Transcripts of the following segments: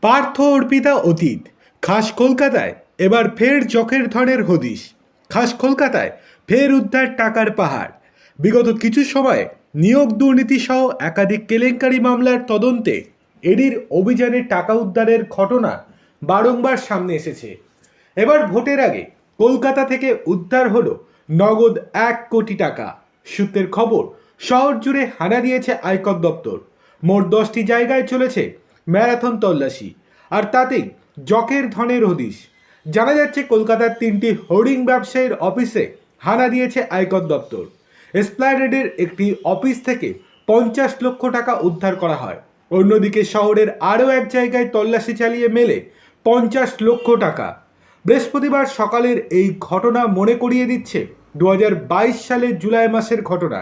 পার্থ অর্পিতা অতীত, খাস কলকাতায়, এবার ফের চকের ধনের হদিশ। খাস কলকাতায় ফের উদ্ধার টাকার পাহাড়। বিগত কিছু সময়ে নিয়োগ দুর্নীতি সহ একাধিক কেলেঙ্কারি মামলার তদন্তে এডির অভিযানে টাকা উদ্ধারের ঘটনা বারংবার সামনে এসেছে। এবার ভোটের আগে কলকাতা থেকে উদ্ধার হলো নগদ এক কোটি টাকা। সূত্রের খবর শহর জুড়ে হানা দিয়েছে আয়কর দপ্তর। মোট দশটি জায়গায় চলেছে ম্যারাথন তল্লাশি। আর তাতেই জকের ধনের হদিশ। জানা যাচ্ছে কলকাতার তিনটি হোর্ডিং ব্যবসায়ীর অফিসে হানা দিয়েছে আয়কর দপ্তর। এসপ্লাইডের একটি অফিস থেকে পঞ্চাশ লক্ষ টাকা উদ্ধার করা হয়। অন্যদিকে শহরের আরও এক জায়গায় তল্লাশি চালিয়ে মেলে পঞ্চাশ লক্ষ টাকা। বৃহস্পতিবার সকালের এই ঘটনা মনে করিয়ে দিচ্ছে দু হাজার বাইশ সালের জুলাই মাসের ঘটনা।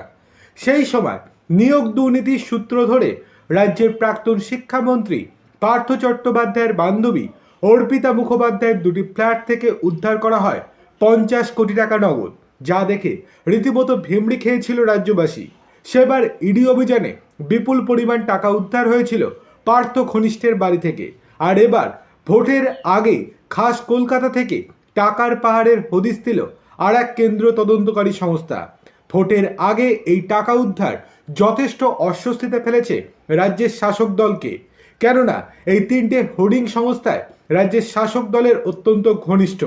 সেই সময় নিয়োগ দুর্নীতির সূত্র ধরে রাজ্যের প্রাক্তন শিক্ষামন্ত্রী পার্থ চট্টোপাধ্যায়ের বান্ধবী অর্পিতা মুখোপাধ্যায়ের দুটি ফ্ল্যাট থেকে উদ্ধার করা হয় পঞ্চাশ কোটি টাকা নগদ, যা দেখে রীতিমতো ভিমড়ি খেয়েছিল রাজ্যবাসী। সেবার ইডি অভিযানে বিপুল পরিমাণ টাকা উদ্ধার হয়েছিল পার্থ ঘনিষ্ঠের বাড়ি থেকে। আর এবার ভোটের আগে খাস কলকাতা থেকে টাকার পাহাড়ের হদিস দিল আর এক কেন্দ্র তদন্তকারী সংস্থা। ভোটের আগে এই টাকা উদ্ধার যথেষ্ট অস্বস্তিতে ফেলেছে রাজ্যের শাসক দলকে। কেননা, এই তিনটে হোর্ডিং সংস্থায় রাজ্যের শাসক দলের অত্যন্ত ঘনিষ্ঠ।